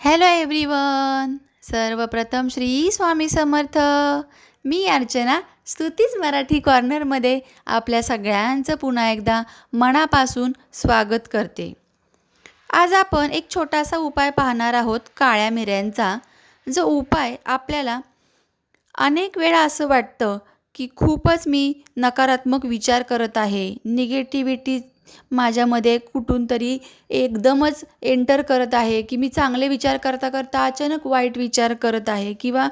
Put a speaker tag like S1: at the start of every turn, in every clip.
S1: Hello everyone सर्वप्रथम श्री स्वामी समर्थ. मी अर्चना स्तुतीच मराठी कॉर्नरमध्ये आपल्या सगळ्यांचं पुन्हा एकदा मनापासून स्वागत करते. आज आपण एक छोटासा उपाय पाहणार आहोत काळ्या मिऱ्यांचा. जो उपाय आपल्याला अनेक वेळा असं वाटतं की खूपच मी नकारात्मक विचार करत आहे निगेटिव्हिटी माझ्यामध्ये कुठून तरी एकदमच एंटर करत आहे की मी चांगले विचार करता करता अचानक वाईट विचार करत आहे किंवा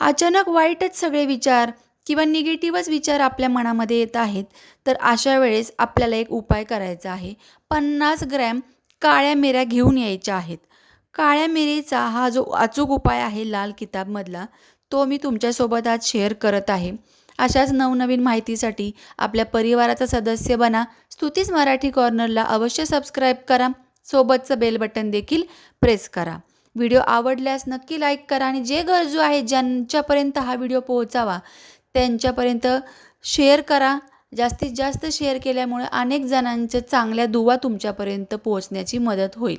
S1: अचानक वाईटच सगळे विचार किंवा निगेटिव्हच विचार आपल्या मनामध्ये येत आहेत तर अशा वेळेस आपल्याला एक उपाय करायचा आहे. पन्नास ग्रॅम काळ्या मिऱ्या घेऊन यायच्या आहेत. काळ्या मिरीचा हा जो अचूक उपाय आहे लाल किताबमधला तो मी तुमच्यासोबत आज शेअर करत आहे. अशाच नवनवीन माहितीसाठी आपल्या परिवाराचा सदस्य बना. स्तुतीच मराठी कॉर्नरला अवश्य सबस्क्राईब करा. सोबतचं बेल बटन देखील प्रेस करा. व्हिडिओ आवडल्यास नक्की लाईक करा आणि जे गरजू आहेत ज्यांच्यापर्यंत हा व्हिडिओ पोहोचावा त्यांच्यापर्यंत शेअर करा. जास्तीत जास्त शेअर केल्यामुळे अनेक जणांच्या चांगल्या दुवा तुमच्यापर्यंत पोहोचण्याची मदत होईल.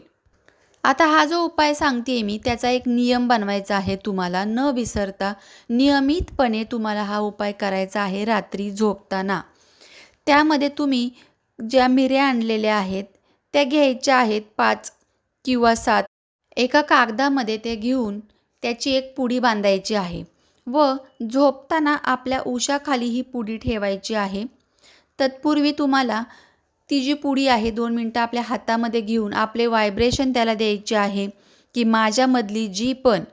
S1: आता हा जो उपाय सांगते मी त्याचा एक नियम बनवायचा आहे तुम्हाला. न विसरता नियमितपणे तुम्हाला हा उपाय करायचा आहे रात्री झोपताना. त्यामध्ये तुम्ही ज्या मिऱ्या आणलेल्या आहेत त्या घ्यायच्या आहेत पाच किंवा सात. एका कागदामध्ये ते घेऊन त्याची एक पुडी बांधायची आहे व झोपताना आपल्या उशाखाली ही पुडी ठेवायची आहे. तत्पूर्वी तुम्हाला ती जी पुडी आहे दोन मिनटं आपल्या हातामध्ये घेऊन आपले वायब्रेशन त्याला द्यायचे आहे की माझ्यामधली जी पण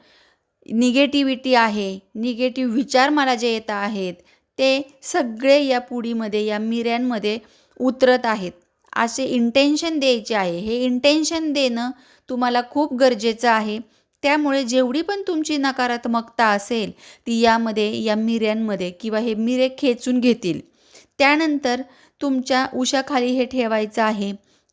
S1: निगेटिव्हिटी आहे निगेटिव्ह विचार मला जे येत आहेत ते सगळे या पुडीमध्ये या मिऱ्यांमध्ये उतरत आहेत. असे इंटेन्शन द्यायचे आहे. हे इंटेन्शन देणं तुम्हाला खूप गरजेचं आहे. त्यामुळे जेवढी पण तुमची नकारात्मकता असेल ती यामध्ये या मिऱ्यांमध्ये किंवा हे मिरे खेचून घेतील. त्यानंतर तुमच्या उशाखाली हे ठेवायचं आहे.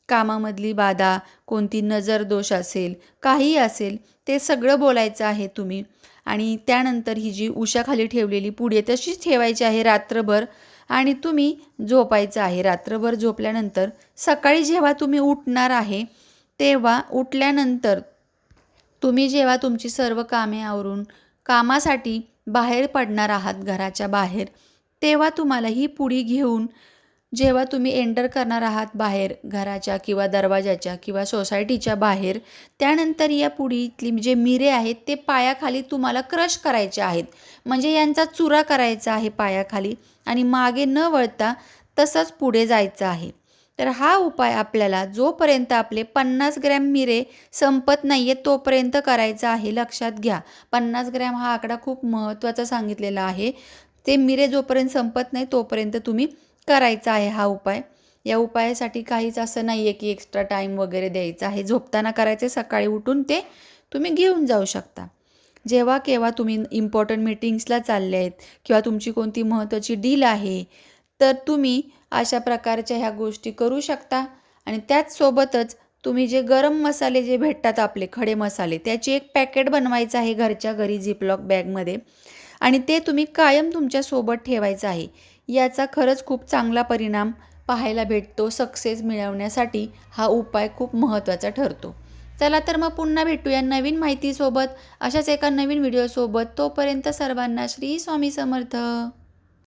S1: कामामधली बाधा कोणती नजर दोष असेल काही असेल ते सगळं बोलायचं आहे तुम्ही. आणि त्यानंतर ही जी उशाखाली ठेवलेली पुढे तशीच ठेवायची आहे रात्रभर. आणि तुम्ही झोपायचं आहे. रात्रभर झोपल्यानंतर सकाळी जेव्हा तुम्ही उठणार आहे तेव्हा उठल्यानंतर तुम्ही जेव्हा तुमची सर्व कामे आवरून कामासाठी बाहेर पडणार आहात घराच्या बाहेर तेव्हा तुम्हाला ही पुडी घेऊन जेव्हा तुम्ही एंटर करणार आहात बाहेर घराच्या किंवा दरवाजाच्या किंवा सोसायटीच्या बाहेर त्यानंतर या पुढीतली जे मिरे आहेत ते पायाखाली तुम्हाला क्रश करायचे आहेत. म्हणजे यांचा चुरा करायचा आहे पायाखाली आणि मागे न वळता तसंच पुढे जायचं आहे. तर हा उपाय आपल्याला जोपर्यंत आपले पन्नास ग्रॅम मिरे संपत नाही आहे तोपर्यंत करायचा आहे. लक्षात घ्या पन्नास ग्रॅम हा आकडा खूप महत्त्वाचा सांगितलेला आहे. ते मिरे जोपर्यंत संपत नाही तोपर्यंत तुम्ही करायचा आहे हा उपाय. या उपायासाठी काहीच असं नाही आहे की एक्स्ट्रा टाईम वगैरे द्यायचा आहे. झोपताना करायचे सकाळी उठून ते तुम्ही घेऊन जाऊ शकता. जेव्हा केव्हा तुम्ही इम्पॉर्टंट मीटिंग्सला चालले आहेत किंवा तुमची कोणती महत्त्वाची डील आहे तर तुम्ही अशा प्रकारच्या ह्या गोष्टी करू शकता. आणि त्याचसोबतच तुम्ही जे गरम मसाले जे भेटतात आपले खडे मसाले त्याची एक पॅकेट बनवायचं आहे घरच्या घरी झिपलॉक बॅगमध्ये आणि ते तुम्ही कायम तुमच्यासोबत ठेवायचं आहे. याचा खरंच खूप चांगला परिणाम पाहायला भेटतो सक्सेस मिळवण्यासाठी. हा उपाय खूप महत्त्वाचा ठरतो. चला तर मग पुन्हा भेटूया नवीन माहितीसोबत. अशाच एका नवीन व्हिडिओसोबत तोपर्यंत सर्वांना श्री स्वामी समर्थ.